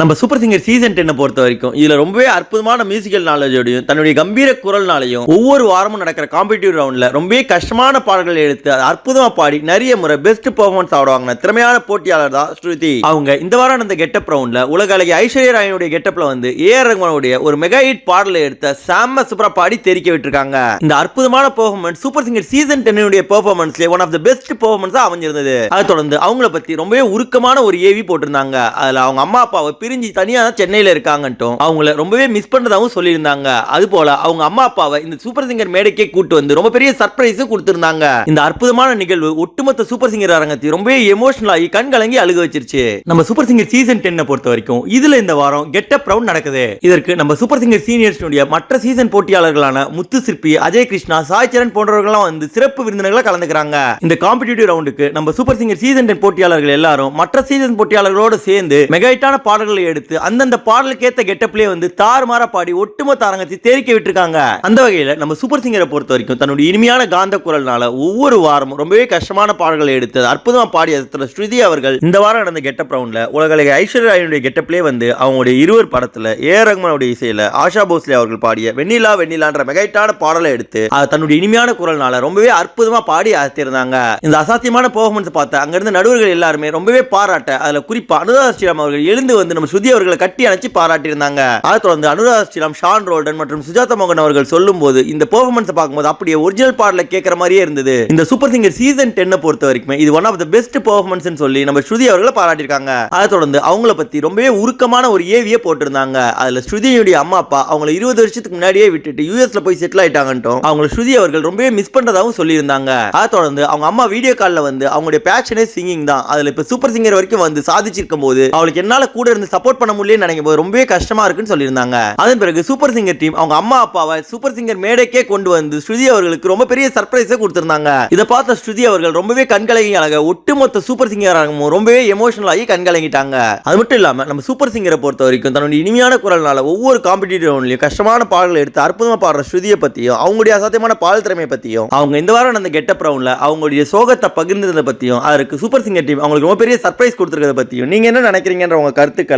நம்ம super singer season டென்னை பொறுத்த வரைக்கும் இதில் ரொம்பவே அற்புதமான மியூசிக்கல் நாலேஜோடையும் தன்னுடைய கம்பீர குரல்னாலையும் ஒவ்வொரு வாரமும் நடக்கிற காம்படிட்டிவ் ரவுண்டில் ரொம்பவே கஷ்டமான பாடல்களை எடுத்து அதை அற்புதமாக பாடி நிறைய முறை பெஸ்ட் பெர்ஃபார்மன்ஸ் ஆடுவாங்க திறமையான போட்டியாளர் தான் ஸ்ருதி. அவங்க இந்த வாரம் நடந்த கெட்டப் ரவுண்ட்ல உலக அழகி ஐஸ்வர்யா ராயனுடைய கெட்டப்பில் வந்து ஏஆர் ரகுமானுடைய ஒரு மெகா ஹிட் பாடலை எடுத்த சாம சூப்பரா பாடி தெரிக்க விட்டுருக்காங்க. இந்த அற்புதமான பெர்ஃபார்மன்ஸ் சூப்பர் சிங்கர் சீசன் டென்னுடைய பெர்ஃபார்மன்ஸ்ல ஒன் ஆஃப் த பெஸ்ட் பெர்ஃபார்மன்ஸாக அமைஞ்சிருந்தது. அதை தொடர்ந்து அவங்கள பற்றி ரொம்பவே உருக்கமான ஒரு ஏவி போட்டிருந்தாங்க. அதில் அவங்க அம்மா அப்பாவை பிரிஞ்சு தனியா சென்னையில இருக்காங்கட்டும் அவங்கள ரொம்பவே மிஸ் பண்றதாவும் சொல்லியிருந்தாங்க. அது போல அவங்க அம்மா அப்பாவை இந்த சூப்பர் சிங்கர் மேடைக்கே கூட்டு வந்து ரொம்ப பெரிய சர்ப்ரைஸும் கொடுத்திருந்தாங்க. இந்த அற்புதமான நிகழ்வு ஒட்டுமொத்த சூப்பர் சிங்கர் அரங்கத்தை ரொம்பவே எமோஷனல் ஆகி கண் கலங்கி அழுக வச்சிருச்சு. நம்ம சூப்பர் சிங்கர் சீசன் டென்னை பொறுத்த வரைக்கும் இதுல இந்த வாரம் கெட்டப் ரவுண்ட் நடக்குது. இதற்கு நம்ம சூப்பர் சிங்கர் சீனியர்ஸ்னுடைய மற்ற சீசன் போட்டியாளர்களான முத்து சிற்பி அஜய் கிருஷ்ணா சாய் சரண் போன்றவர்கள்லாம் வந்து சிறப்பு விருந்தினர்களா கலந்துக்கிறாங்க. இந்த காம்படிட்டிவ் ரவுண்டுக்கு நம்ம சூப்பர் சிங்கர் சீசன் டென் போட்டியாளர்கள் எல்லாரும் மற்ற சீசன் போட்டியாளர்களோடு சேர்ந்து மெகாயிட்டான பாடல்கள் எடுத்து அந்தந்த பாடலுக்கேற்ற கெட்டப்லேயே வந்து தாறுமாற பாடி ஒட்டுமொத்த அரங்கத்தை தேரிக்க விட்டுருக்காங்க. அந்த வகையில் நம்ம சூப்பர் சிங்கரை பொறுத்த வரைக்கும் தன்னுடைய இனிமையான காந்த குரல்னால ஒவ்வொரு வாரமும் ரொம்பவே கஷ்டமான பாடல்களை எடுத்து அற்புதமா பாடி அதில் ஸ்ருதி அவர்கள் இந்த வாரம் நடந்த கெட்டப் ரவுண்டில் உலகலக ஐஸ்வர்யா ராயனுடைய வந்து அவங்களுடைய இருவர் படத்துல ஏ. ஆர் ரஹ்மானுடைய இசையில ஆஷா போஸ்லே அவர்கள் பாடிய வெண்ணிலா வெண்ணிலான்ற மெகைட்டான பாடலை எடுத்து தன்னுடைய இனிமையான குரல்னால ரொம்பவே அற்புதமா பாடி அசத்திருந்தாங்க இந்த அசாத்தியமான பெர்ஃபார்மன்ஸ் பார்த்த அங்கிருந்த நடுவர்கள் எல்லாருமே ரொம்பவே பாராட்ட அதில் குறிப்பாக அனுராதா ஸ்ரீராம் அவர்கள் எழுந்து வந்து நம்ம ஸ்ருதி அவர்களை கட்டி அணைச்சு பாராட்டியிருந்தாங்க. அதை தொடர்ந்து அனுராதா ஸ்ரீராம் ஷான் ரோல்டன் மற்றும் சுஜாதா மோகன் அவர்கள் சொல்லும்போது இந்த பெர்ஃபார்மன்ஸ் பார்க்கும்போது அப்படியே ஒரிஜினல் பாடல கேட்கற மாதிரியே இருந்தது. இந்த சூப்பர் சிங்கர் சீசன் டென்னை பொறுத்த வரைக்கும் இது one of the best performance சொல்லி நம்ம ஸ்ருதி அவர்களை பாராட்டியிருக்காங்க. அதை தொடர்ந்து அவங்கள பத்தி ரொம்பவே உருக்கமான ஒரு ஏவியை போட்டிருந்தாங்க. அதுல ஸ்ருதியுடைய அம்மா அப்பா அவங்கள இருபது வருஷத்துக்கு முன்னாடியே விட்டுட்டு யூஎஸ்ல போய் செட்டில் ஆயிட்டாங்கட்டும் அவங்கள ஸ்ருதி அவர்கள் ரொம்பவே மிஸ் பண்றதாவும் சொல்லியிருந்தாங்க. அதை தொடர்ந்து அவங்க அம்மா வீடியோ காலில் வந்து அவங்களுடைய பேஷனே சிங்கிங் தான். அதுல இப்ப சூப்பர் சிங்கர் வரைக்கும் வந்து சாதிச்சிருக்கும் போது அவளுக்கு என்னால கூட இருந்து சப்போர்ட் பண்ண முடியலன்னு நினைக்கும் போது ரொம்பவே கஷ்டமா இருக்குன்னு சொல்லியிருந்தாங்க. அதன் பிறகு சூப்பர் சிங்கர் டீம் அவங்க அம்மா அப்பாவை சூப்பர் சிங்கர் மேடைக்கே கொண்டு வந்து ஸ்ருதி அவர்களுக்கு ரொம்ப பெரிய சர்ப்ரைஸே கொடுத்திருந்தாங்க. இதை பார்த்த ஸ்ருதி அவர்கள் ரொம்பவே கண்கலங்கி அழக ஒட்டுமொத்த சூப்பர் சிங்கர் அரங்கமும் ரொம்பவே எமோஷனல் ஆகி கண்கலங்கிட்டாங்க. அது மட்டும் இல்லாம நம்ம சூப்பர் சிங்கரை பொறுத்த வரைக்கும் தன்னுடைய இனிமையான குரல்னால ஒவ்வொரு காம்படிட்டிவ் கஷ்டமான பாடல்களை எடுத்து அற்புதமா பாடுற ஸ்ருதியை பத்தியும் அவங்களுடைய அசாத்தியமான பாடல் திறமையை பத்தியும் அவங்க இந்த வாரம் நடந்த கெட்டப் ரவுண்ட்ல அவங்களுடைய சோகத்தை பகிர்ந்ததை பத்தியும் அதற்கு சூப்பர் சிங்கர் டீம் அவங்களுக்கு ரொம்ப பெரிய சர்ப்ரைஸ் கொடுத்துருக்கத பத்தியும் நீங்க என்ன நினைக்கிறீங்கன்ற உங்க கருத்துக்கள்